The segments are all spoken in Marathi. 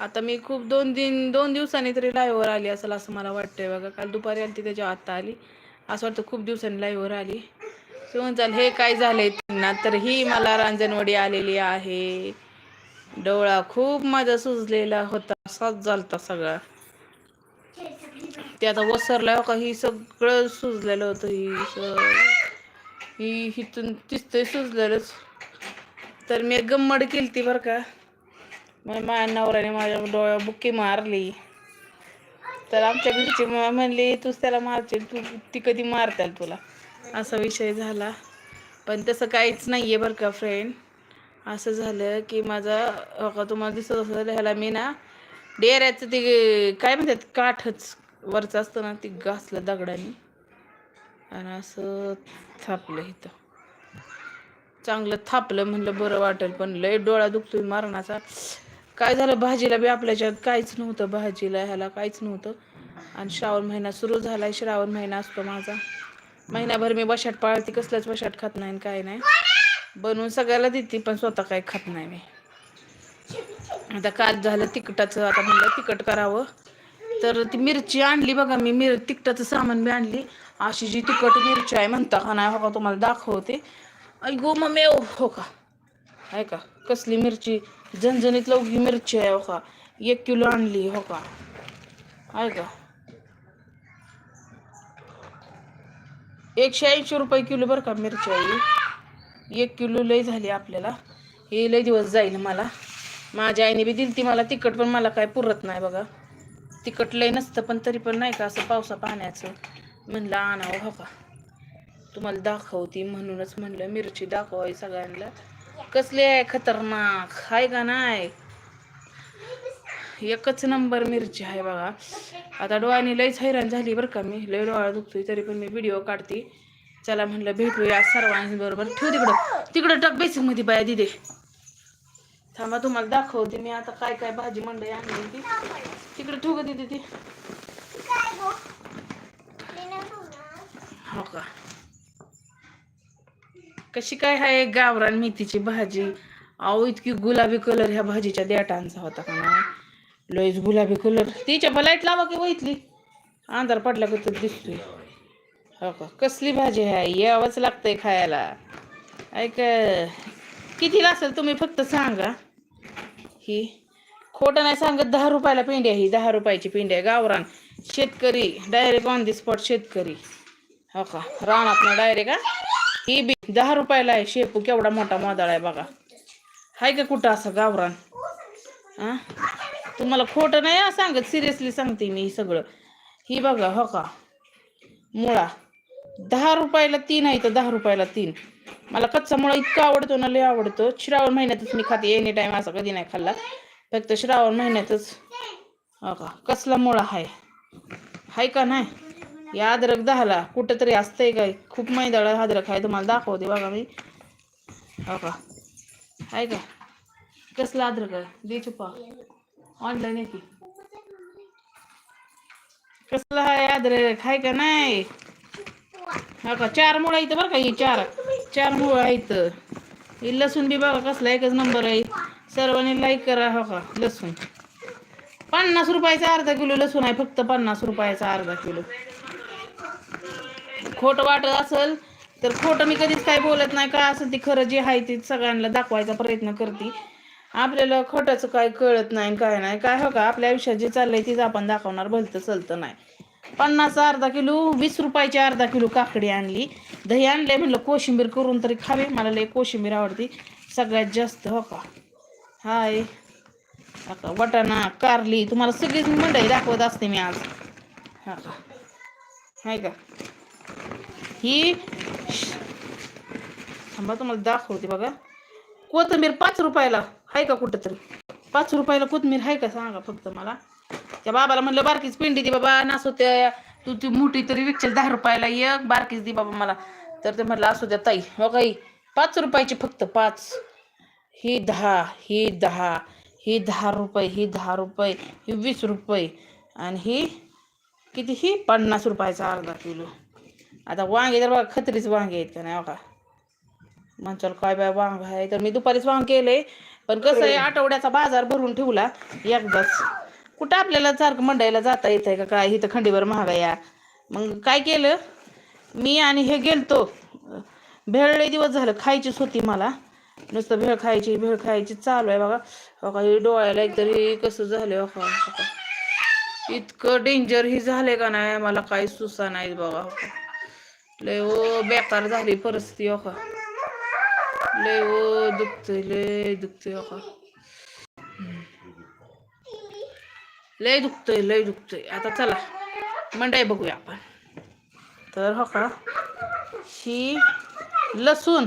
आता मी खूप दोन दिन दोन दिवसांनी तरी लाईव्हवर आली असेल असं मला वाटतंय बघा. काल दुपारी आली ती त्याच्या आत्ता आली. असं वाटतं खूप दिवसांनी लाईव्हवर आली. शिवून चाल हे काय झालंय त्यांना? तर ही मला रांजणवडी आलेली आहे. डोळा खूप माझा सुजलेला होता. असाच झालता सगळा. ते आता वसरला हो का? ही सगळं सुजलेलं होतं ही स- ही हिथून तिसतंय सुजलेलंच. तर मी एक केली ती बरं का? मग माझ्या नवऱ्याने माझ्या डोळ्या बुक्की मारली. तर आमच्या घरची म्हणली तूच त्याला मारशील तू ती कधी मारताल तुला. असा विषय झाला. पण तसं काहीच नाही आहे बरं का फ्रेंड असं झालं की माझा हो का तुम्हाला दिसत असं ह्याला मी ना डेऱ्याचं ते काय म्हणतात काठच वरचं असतं ना ती घासलं दगडाने. आणि असं थापलं इथं. चांगलं थापलं म्हणलं बरं वाटेल पण लय डोळा दुखतोय मारणाचा. काय झालं? भाजीला बी आपल्याच्यात काहीच नव्हतं भाजीला ह्याला काहीच नव्हतं. आणि श्रावण महिना सुरू झालाय श्रावण महिना असतो माझा. महिनाभर मी बशाट पाळते कसलंच बशाट खात नाही आणि काय नाही. बनवून सगळ्याला देते पण स्वतः काही खात नाही मी. आता काल झालं तिखटाचं आता म्हणलं तिखट करावं. तर ती मिरची आणली बघा मी मिर तिखटाचं सामान बी आणली. अशी जी तिखट मिरची आहे म्हणता का नाही हो का तुम्हाला दाखवते. ऐ गो मग ओ, हो, हो का? आहे का? कसली मिरची? झणझणीत लवगी मिरची आहे हो का? एक किलो आणली हो का? आहे का? एकशे ऐंशी रुपये किलो बरं का मिरची आहे एक किलो लय झाली आपल्याला. हे लई दिवस जाईल मला. माझ्या आईने बी दिली ती मला तिखट पण मला काय पुरत नाही बघा. तिखट लई नसतं पण तरी पण नाही का असं पावसा पाण्याचं? म्हणलं आणावं हो का? तुम्हाला दाखवती म्हणूनच म्हणलं मिरची दाखवाय सगळ्यांना. कसली आहे खतरनाक? आहे का नाही? एकच नंबर मिरची आहे बघा. आता डोळ्याने लयच हैराण झाली बरं का मी. लय डोळा दुखतोय तरी पण मी व्हिडिओ काढते. चला म्हणलं भेटूया सर्वांबरोबर ठेव तिकडं. तिकडं टक बेसिकमध्ये बाया दिदे. थांबा तुम्हाला दाखवते मी आता काय काय भाजी मंडई आणली ती. तिकडे ठेव दिदी ती? हो का? कशी काय आहे गावरान मेथीची भाजी? अहो इतकी गुलाबी कलर ह्या भाजीच्या देटांचा होता का नाही? लयच गुलाबी कलर तिच्या लाइट लावा की हो बघितली अंधार पडला की तर दिसतोय. हो का? कसली भाजी आहे यावंच लागतंय खायला. ऐक कितीला असेल तुम्ही फक्त सांगा. ही खोटं नाही सांगत दहा रुपयाला पेंडी आहे ही. दहा रुपयाची पेंडी आहे. गावरान शेतकरी डायरेक्ट ऑन दी स्पॉट शेतकरी. हो का? रानात ना डायरेक्ट ही बी दहा रुपयाला आहे शेपू केवढा मोठा मादळ आहे बघा. हाय का कुठं असं गावरान? आ? तुम्हाला खोटं नाही सांगत सिरियसली सांगते मी ही सगळं. ही बघा हो का? मुळा. दहा रुपयाला तीन आहे तर दहा रुपयाला तीन. मला कच्चा मुळा इतका आवडतो ना लय आवडतो. श्रावण महिन्यातच मी खाते एनी टाईम असा कधी नाही खाल्ला. फक्त श्रावण महिन्यातच. हो का? कसला मुळा आहे हाय का नाही? या अद्रक दहाला कुठं तरी असतंय काय? खूप मैदाळ अद्रक आहे तुम्हाला दाखवते बघा मी. हो का? आहे का? कसला अद्रक आहे दे चुपा ऑनलाईन येते कसला आहे अद्रक आहे का नाही? हा का? चार मुळं इथं बरं का ही चार. चार मुळं आहेत. ही लसूण बी बघा कसला एकच नंबर आहे. सर्वांनी लाईक करा हो का? लसूण. पन्नास रुपयाचा अर्धा किलो लसूण आहे फक्त पन्नास रुपयाचा अर्धा किलो. खोटं वाटत असेल तर खोटं मी कधीच काही बोलत नाही. काय असं ती खरं जे आहे ते सगळ्यांना दाखवायचा प्रयत्न करते. आपल्याला खोटाचं काय कळत नाही काय नाही. काय हो का आपल्या आयुष्यात जे चाललंय तेच आपण दाखवणार भलतं चलतं नाही. पन्नास अर्धा किलो वीस रुपयाची अर्धा किलो काकडी आणली. दही आणले म्हणलं कोशिंबीर करून तरी खावे. मला लय कोशिंबीर आवडते. सगळ्यात जास्त हो का. हाय. का वटाणा कारली तुम्हाला सगळीच मंडई दाखवत असते मी आज. हा का. हाय का. ही थांबा तुम्हाला दाखवते बघा. कोथंबीर पाच रुपयाला आहे का कुठं तरी पाच रुपयाला कोथमीर आहे का? सांगा फक्त मला. त्या बाबाला म्हणलं बारकीच पिंडी दे बाबा नासू त्या तू ती मोठी तरी विकशील दहा रुपयाला एक बारकीच दे बाबा मला. तर ते म्हटलं असू द्या ताई. हो काही पाच रुपयाची फक्त पाच. ही दहा ही दहा ही दहा रुपये ही दहा रुपये ही वीस रुपये आणि ही किती? ही पन्नास रुपयाचा अर्धा किलो. आता वांगे तर बघा खत्रीच वांगे आहेत का नाही बघा. म्हणचाल काय बाय वांग आहे. तर मी दुपारीच वांग केले पण कसं आहे आठवड्याचा बाजार भरून ठेवला एकदाच. कुठं आपल्याला सारखं मंडईला जाता येत आहे का काय? इथं खंडीवर महागाया मग काय केलं? मी आणि हे गेलतो. भेळ दिवस झालं खायचीच होती मला. नुसतं भेळ खायची भेळ खायची चालू आहे बघा. बघा हे डोळ्याला एकतरी कसं झालं बघा. बघा. इतकं डेंजर ही झालंय का नाही? मला काही सुसा नाही बघा. लय ओ बेकार झाली परिस्थिती हो का? लय ओ दुखतंय लय दुखतंय हो का? लय दुखतंय लय दुखतंय. आता चला मंडई बघूया आपण. तर हो का ही लसूण.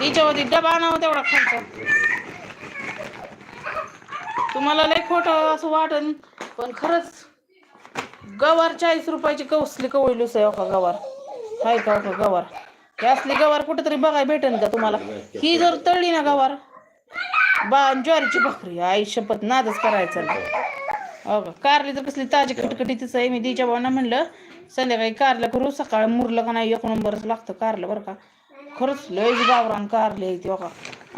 तिच्यावरती डबा नाव तेवढा खायचा तुम्हाला लय खोटं असं वाटन पण खरंच गवार चाळीस रुपयाची कसली कवळीलूस आहे हो का गवार? हाय का हो का गवार? हे असली गवार कुठेतरी बघाय भेटेन का तुम्हाला? ही जर तळली ना गवार बा ज्वारीची भाकरी आई शपथ नादच करायचा हो का? कारली तर कसली ताजी खटखटीच आहे मी दिच्या भावना म्हणलं संध्याकाळी कारलं करू सकाळ मुरलं का नाही एक नंबरच लागतं कारलं बरं का. खरंच लयच गावरान कारले आहे ती हो का?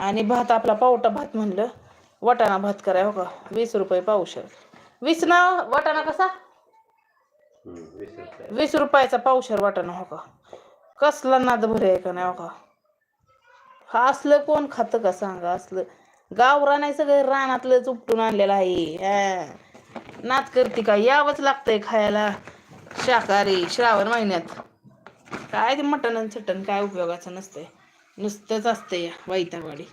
आणि भात आपला पावटा भात म्हणलं वाटाणा भात कराय हो का? वीस रुपये पावशर. वीस ना वाटाणा कसा? वीस रुपयाचा पावशेर वाटाणा हो का? कसला नाद भरे आहे का नाही हो का? हा असलं कोण खातं का सांगा? असलं गावरान नाही सगळं रानातलं उपटून आणलेलं आहे. हा. नाद करते का? यावंच लागतंय खायला. शाकाहारी श्रावण महिन्यात. काय ते मटण आणि चटण काय उपयोगाचं नसतंय. नुसतंच असतंय या वैतावाडी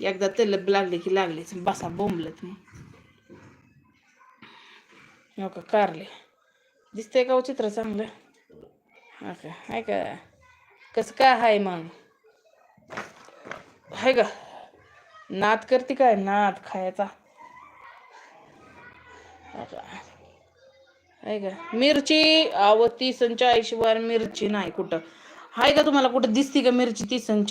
एकदा तलब लागली की लागलीच. बसा बोंबलत मग. हो का? कारले. दिसतंय का चित्र चांगलं? हा का आहे का? कसं काय आहे मग? आहे का नाद करते काय? नाद खायचा. आहे का मिरची? अव तीस आणि मिरची नाही कुठं. आहे का तुम्हाला कुठं दिसती का मिरची तीस आणि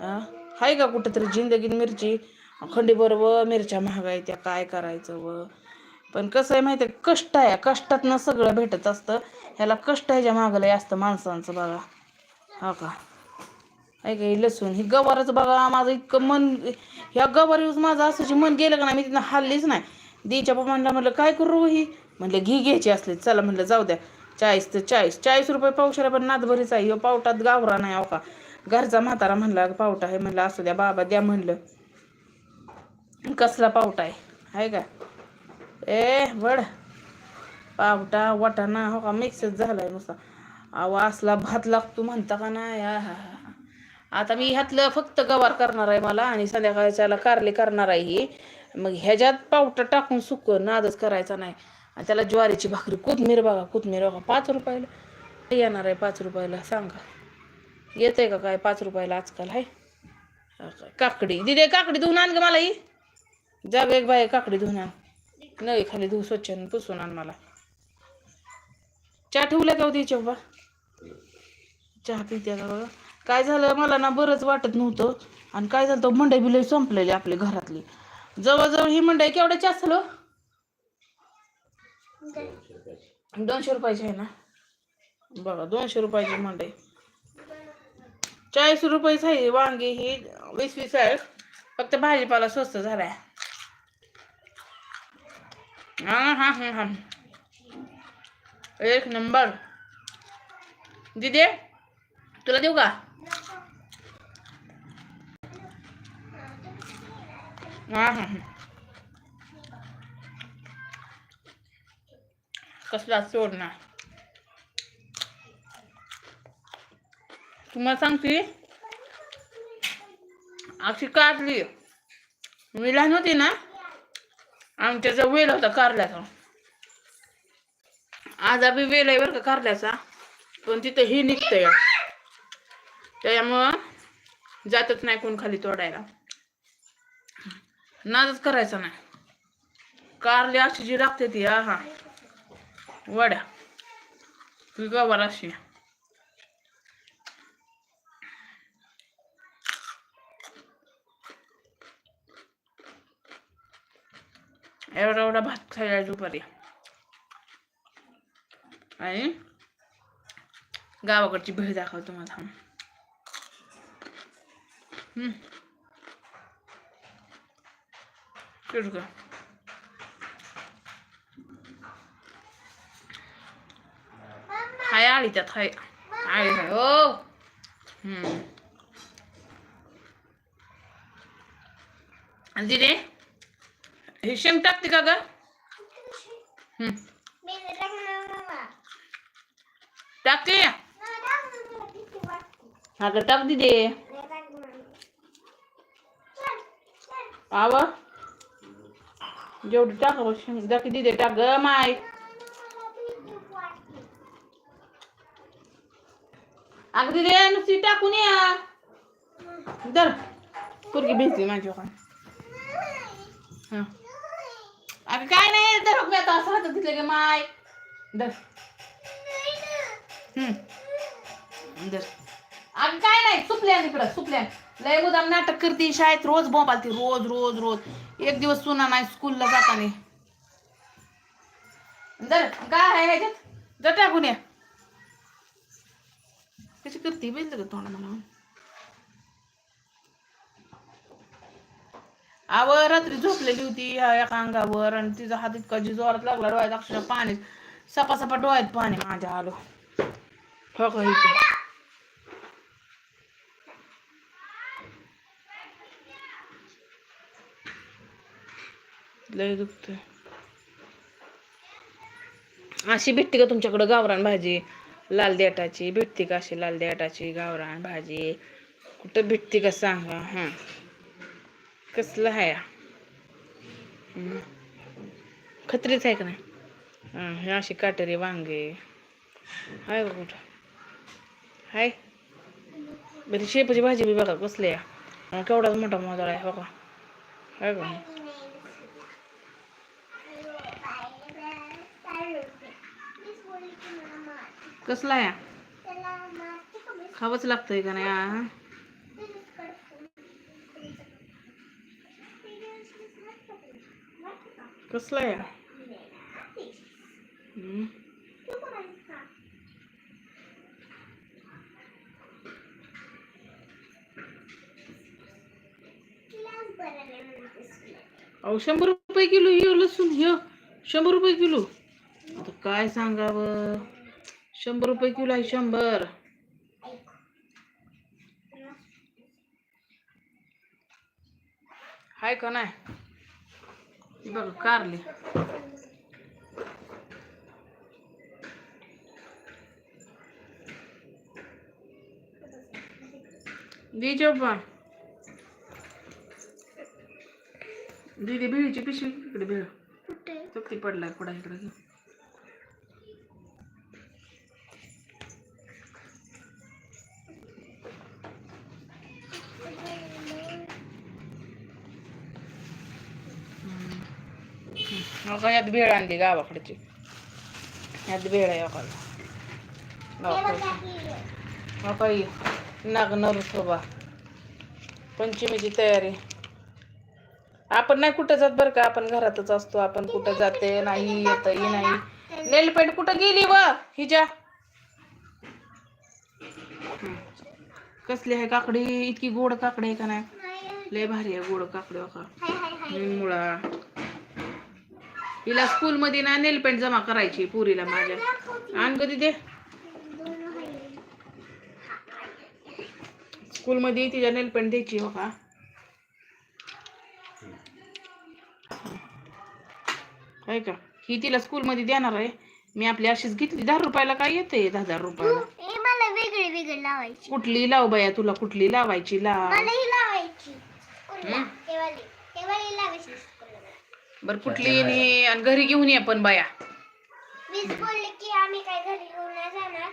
हाय आहे का कुठं तरी जिंदगीत मिरची. खंडी व मिरच्या महागाय त्या काय करायचं व? पण कसं आहे माहिती आहे कष्ट आहे. कष्टातनं सगळं भेटत असतं. ह्याला कष्ट ह्याच्या मागं लय असतं माणसांचं बघा. हा का? आहे का लसूण ही गवारच बघा माझं इतकं मन ह्या गवार यूज माझं असं मन गेलं का नाही मी तिथं हल्लीच नाही. दीच्या पप्पांना म्हणलं काय करू ही? म्हणलं घी घ्यायची असली चला म्हणलं जाऊ द्या. चाळीस तर चाळीस चाळीस रुपये पावशाला पण नादभरीच आहे ह्यो पावटात गावरा नाही अहो का? घरचा म्हातारा म्हणला पावटा आहे. म्हणलं असू द्या बाबा द्या म्हणलं. कसला पावटा आहे? आहे का? ए वड पावटा वाटाणा हो का? मिक्सच झालाय नुसता. अहो असला भात लागतो म्हणता का नाही? हा हा हा. आता मी ह्यातलं फक्त गवार करणार आहे मला आणि संध्याकाळच्याला कारले करणार आहे ही. मग ह्याच्यात पावटा टाकून सुक नादच करायचा नाही. आणि त्याला ज्वारीची भाकरी कोथमीर बघा कोथमीर बघा पाच रुपयाला. येणार आहे पाच रुपयाला? सांगा. येतंय का काय पाच रुपयाला आजकाल आहे काकडी. दिदे काकडी धुवून आण ग मला ही. जाग एक बाय काकडी धुवून आण. नळी खाली धुवू स्वच्छ पुसून आण मला. चहा ठेवला का हो उद्या बाबा चहा पिते का काय झालं मला ना बरंच वाटत नव्हतं. आणि काय झालं मंडई बिलई संपलेली आपली घरातली. जवळजवळ ही मंडई केवढ्याची असेल हो? दोनशे रुपयाची आहे ना? बघा दोनशे रुपयाची मंडई. चाळीस रुपयेच आहे वांगी ही वीस वीस आहे. फक्त भाजीपाला स्वस्त झालाय. हा हा हा हा। एक नंबर। दिदे तुला देऊ का? हा हा कसला सोडणार तुम्हाला सांगते अशी काढली. मी लहान होती ना आमच्या जो वेल होता कारल्याचा. आज आम्ही वेल आहे बरं का कारल्याचा. पण तिथं ही निघतंय. त्याच्यामुळं जातच नाही कोण खाली तोडायला. नादच करायचा नाही. कारली अशी जी लागते ती हा हा वड्या गवार अशी. एवढा एवढा भात खायला दुपारी. आणि गावाकडची भेळ दाखव तुम्हाला. हम्म. चिडू का हाय आळी त्यात हाय. आळी हाय. हो. हम्म. आणि दिदे? हे शेंग टाकते का ग हम्म टाकते अगं टाक दिदे आवा जेवढी टाक बा शेंग टाकी दिदे टाक ग माय अगं दिदे नुसती टाकून या दर पुरगी भिजली माझी का हं. अगं काय नाही दर मी आता असं हातात घेतलं की माय. दर हम्म. दर अगं काय नाही सुपल्या इकडं सुपल्या लय मुदाम नाटक करते शाळेत रोज बॉम्ब आलती रोज रोज रोज. एक दिवस सुना नाही स्कूलला जाताना. दर काय आहे ह्याच्यात? जर टाकून या. कशी करते बघितलं तोंडा मला आव रात्री झोपलेली होती ह्या एका अंगावर आणि तिचा हात इतका जी जोरात लागला डोळ्यात अक्षरशः पाणी सपा सपा डोळ्यात पाणी माझ्या आलो. हो का इथे? लय दुखतंय. अशी भेटते का तुमच्याकडं गावरान भाजी? लाल देटाची भेटते का अशी लाल देटाची गावरान भाजी? कुठं भेटते का सांगा? हां. कसलं आहे? खत्रीच आहे का नाही? हे अशी काटेरी वांगे. आहे का कुठं. हाय. बरी शेपाची भाजी बी बघा कसली आहे. केवढाच मोठा मोदळ आहे बघा. हाय आहे का कसला आहे? खावंच लागतंय का नाही? कसला आहे? अहो शंभर रुपये किलो हे लसूण हे शंभर रुपये किलो. आता काय सांगावं? शंभर रुपये किलो आहे शंभर. हाय का नाही? बघा कारली. दी चोपा. दीदी भेळीची पिशवी. इकडे भेळ चपटी पडलाय पुढा इकडे. मग यात भेळ आणली गावाकडची. यात भेळ आहे मग काही नागनर शोभा पंचमीची तयारी. आपण नाही कुठं जात बरं का? आपण घरातच असतो. आपण कुठं जाते नाही येतही नाही. नेलपेंट कुठं गेली व? हिच्या. कसली आहे काकडी? इतकी गोड काकडी आहे का नाही? लय भारी आहे गोड काकडी का मुळा हिला स्कूल मध्ये ना नेल पेंट जमा करायची पुरीला माझ्या. आण कधी दे स्कूल मध्ये तिच्या नेल पेंट द्यायची हो का आहे का? ही तिला स्कूल मध्ये देणार आहे. मी आपली अशीच घेतली. दहा रुपयाला काय येते दहा हजार रुपयाला? मला वेगळी वेगळी लावायची. कुठली लाव बाया तुला कुठली लावायची? लाव. लावायची हं? तेवाली तेवाली लावायची स्कूलला. बर कुठली आणि आणि घरी घेऊन ये पण बाया. वीज बोलले की आम्ही काय घरी घेऊन नाही जाणार.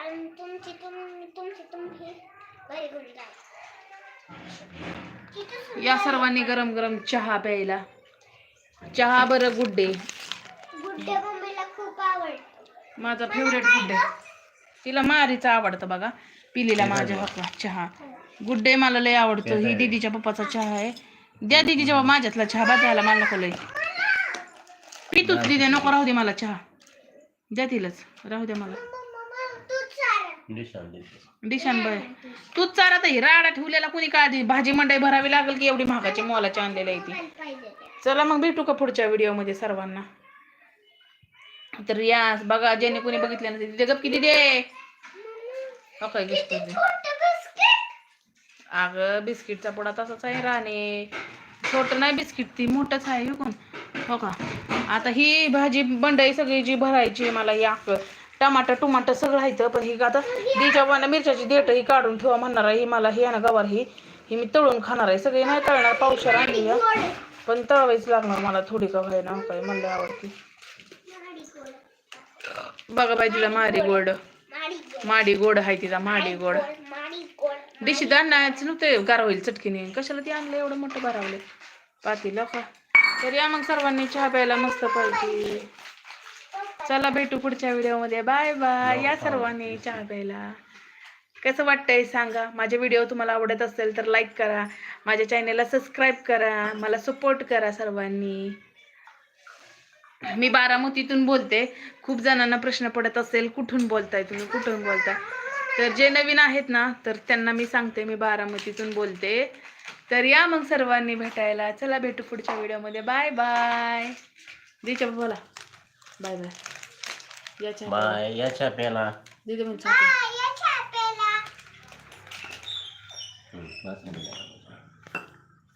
आणि तुमची तुम तुमची तुम्ही घरी घेऊन जा. किती सुंदर या सर्वांनी गरम गरम चहा प्यायला. चहा बरं गुड्डे गुड्डे मम्मीला खूप आवडतो. माझा फेवरेट गुड्डे. तिला मारीचा आवडतं बघा. पिलीला माझ्या हक्का चहा. गुड्डे मला लय आवडतो. ही दीदीच्या पप्पाचा चहा आहे. द्या दीदीच्या बाबा माझ्यातला चहा बाद झाला मला नको लय. पितूच दीदी नको राहू दे मला चहा. द्या तिलाच. राहू द्या मला. सारं दिशान दिशा दिशान बाय. तूच चार ही राडा ठेवलेला कुणी काळजी भाजी मंडई भरावी लागेल की एवढी महागाची मोलाची आणलेली आहे ती. चला मग भेटू का पुढच्या व्हिडिओमध्ये सर्वांना? तर या बघा ज्याने कोणी बघितलं ना तिथे गप किती दे हो काय दिसतं ते. छोटं बिस्किट अगं बिस्किटचा पुडा तसाच आहे राणे. छोटं नाही बिस्किट ती मोठंच आहे हो कोण? हो का? आता ही भाजी बंडाई सगळी जी भरायची आहे मला ही आक. टमाटर टुमाटर सगळं आहे पण ही आता दिच्या मिरच्याची देठ ही काढून ठेवा म्हणणार आहे ही मला ही आहे ना गवार ही. ही मी तळून खाणार आहे सगळी नाही तळणार पावसाळा आणली आहे. पण तळावीच लागणार मला थोडी का व्हायला काय म्हणलं आवडती. बघा बाई तिला माडी गोड. माडी गोड माडी गोड आहे तिला माडी गोड. माडी गोड दिशी आणण्याचं नव्हतं गार होईल चटकीने. कशाला ती आणलं एवढं मोठं भरावलं? पातीला का तर या मग सर्वांनी चहा प्यायला मस्त पाहिजे चला भेटू पुढच्या व्हिडिओमध्ये. Bye bye. या सर्वांनी चहा प्यायला. कसं वाटतंय सांगा. माझे व्हिडिओ तुम्हाला आवडत असेल तर लाईक करा. माझ्या चॅनेलला सबस्क्राईब करा. मला सपोर्ट करा सर्वांनी. मी बारामतीतून बोलते. खूप जणांना प्रश्न पडत असेल कुठून बोलताय तुम्ही? कुठून बोलताय? तर जे नवीन आहेत ना तर त्यांना मी सांगते मी बारामतीतून बोलते. तर या मग सर्वांनी भेटायला. चला भेटू पुढच्या व्हिडिओमध्ये. Bye bye. दीच्या बोला. Bye bye. याच्या बाय. याच्या पेला दीदी म्हणजे